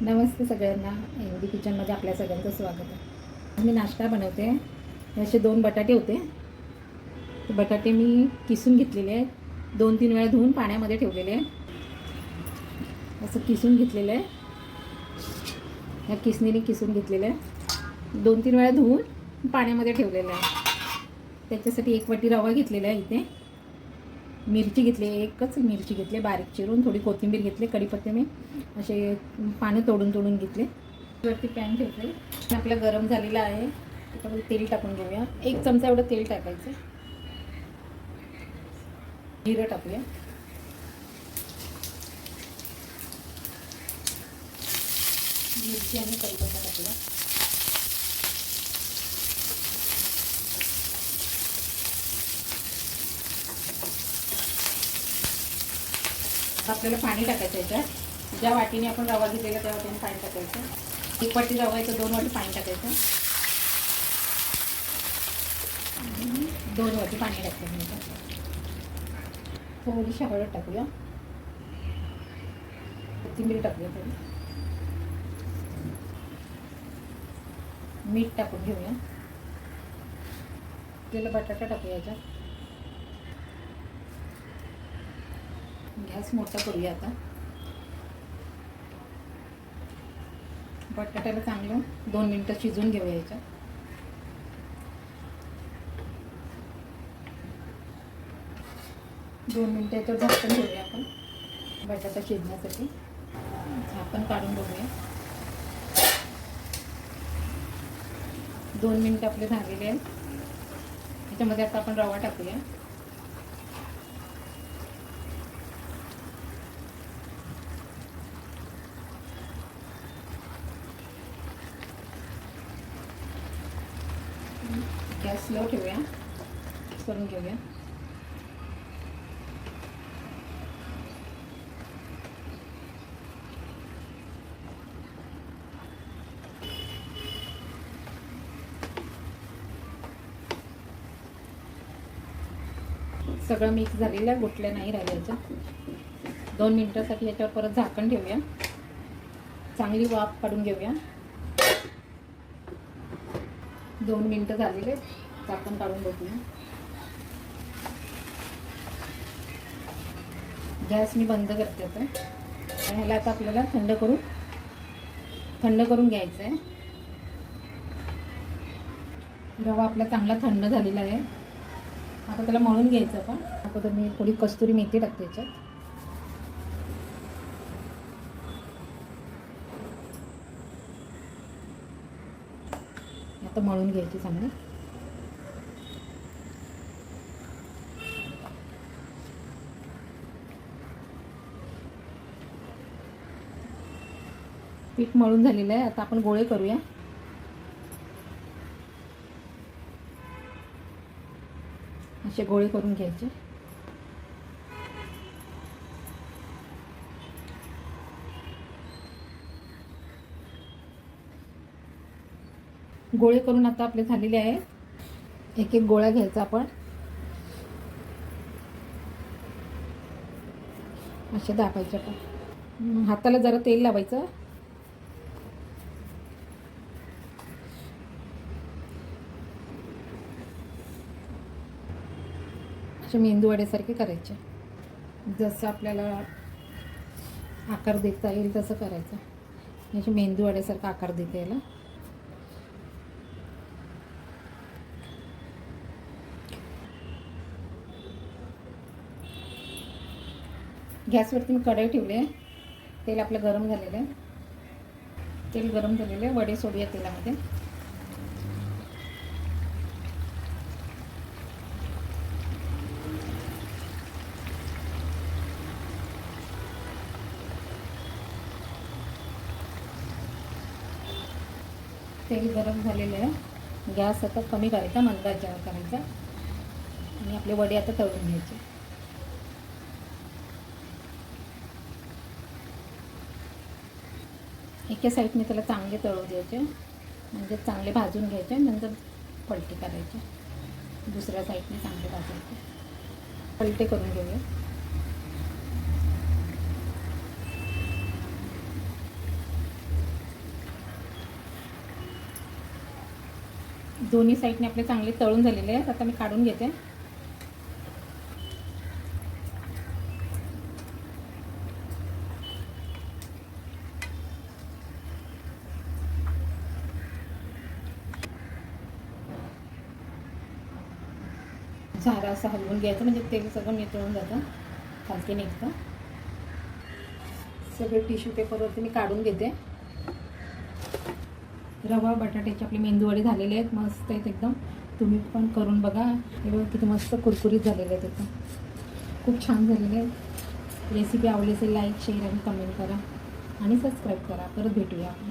नमस्ते सगळ्यांना. एम किचनमध्ये आपल्या सगळ्यांचं स्वागत आहे. मी नाश्ता बनवते. असे दोन बटाटे होते. ते बटाटे मी किसून घेतलेले आहेत. दोन तीन वेळा धुवून पाण्यामध्ये ठेवलेले आहे असं किसून घेतलेलं आहे. ह्या किसणीने किसून घेतलेलं आहे. दोन तीन वेळा धुवून पाण्यामध्ये ठेवलेलं आहे. त्याच्यासाठी एक वाटी रवा घेतलेला आहे इथे. मिरची घेतली एकच मिरची घेतली बारीक चिरून थोडी कोथिंबीर घेतली कढीपत्ते मी असे पानं तोडून तोडून घेतले. वरती पॅन ठेवले आपलं गरम झालेलं आहे. त्याच्यामध्ये तेल टाकून घेऊया. एक चमचा एवढं तेल टाकायचं. जिरं टाकूया. मिरची आणि कढीपत्ता टाकूया. आपल्याला पाणी टाकायचं याच्यात. ज्या वाटीने आपण रवा घेतलेला त्या वाटीने पाणी टाकायचं. एक वाटी रवा दोन वाटी पाणी टाकायचं. दोन वाटी पाणी टाकायचं थोडीशी हळद टाकूया. कोथिंबीर टाकूया थोडी. मीठ टाकून घेऊया. आपल्याला बटाटा टाकूया याच्यात. गॅस मोठा करूया आता. बटाट्याला चांगलं दोन मिनटं शिजवून घेऊया याच्यात. दोन मिनटं याच्यावर झाकण घेऊया आपण बटाटा शिजण्यासाठी. झाकण काढून बघूया. दोन मिनटं आपले झालेले आहेत. त्याच्यामध्ये आता आपण रवा टाकूया. गॅस स्लो ठेवूया. करून घेऊया. सगळं मिक्स झालेलं आहे गुटल्या नाही राहिल्याच्या दोन मिनटासाठी याच्यावर परत झाकण ठेवूया. चांगली वाफ काढून घेऊया. दोन मिनटं झालेले आपण काढून बघूया. गॅस मी बंद करते आता. आणि ह्याला आता आपल्याला थंड करून थंड करून घ्यायचं आहे रवा आपला चांगला थंड झालेला आहे. आता त्याला मळून घ्यायचं आपण. अगोदर मी थोडी कस्तुरी मेथी टाकते याच्यात. मस्त मळून घ्यायची चांगली. पीठ मळून झालेलं आहे. आता आपण गोळे करूया. असे गोळे करून घ्यायचे. गोळे करून आता आपले झालेले आहे. एक एक गोळ्या घ्यायचा आपण. असे दाबायचे आपण. हाताला जरा तेल लावायचं. असे मेंदूवड्यासारखे करायचे. जसं आपल्याला आकार देता येईल तसं करायचं. असे मेंदूवड्यासारखा आकार देता यायला. गॅसवरती मी कढई ठेवली आहे. तेल आपलं गरम झालेलं आहे. तेल गरम झालेलं आहे. वडे सोडूया तेलामध्ये. तेल गरम झालेलं आहे. गॅस आता कमी करायचा मंद जेवण करायचा. आणि आपले वडे आता तळून घ्यायचे. एका साईडने त्याला चांगले तळू द्यायचे. म्हणजे चांगले भाजून घ्यायचे नंतर पलटे करायचे. दुसऱ्या साईडने चांगले भाजायचे. पलटे करून घेऊया. दोन्ही साईडने आपले चांगले तळून झालेले आहेत. आता मी काढून घेते. झारा असं हलवून घ्यायचं म्हणजे ते सगळं नितळून जातं. खालती निघतं सगळं टिश्यू पेपरवरती मी काढून घेते. रवा बटाट्याचे आपले मेंदूवडे झालेले आहेत मस्त आहेत एकदम. तुम्ही पण करून बघा. हे बघा किती मस्त कुरकुरीत झालेले आहेत एकदम. खूप छान झालेले आहेत. रेसिपी आवडली असेल लाईक शेअर आणि कमेंट करा. आणि सबस्क्राईब करा. परत भेटूया आपण.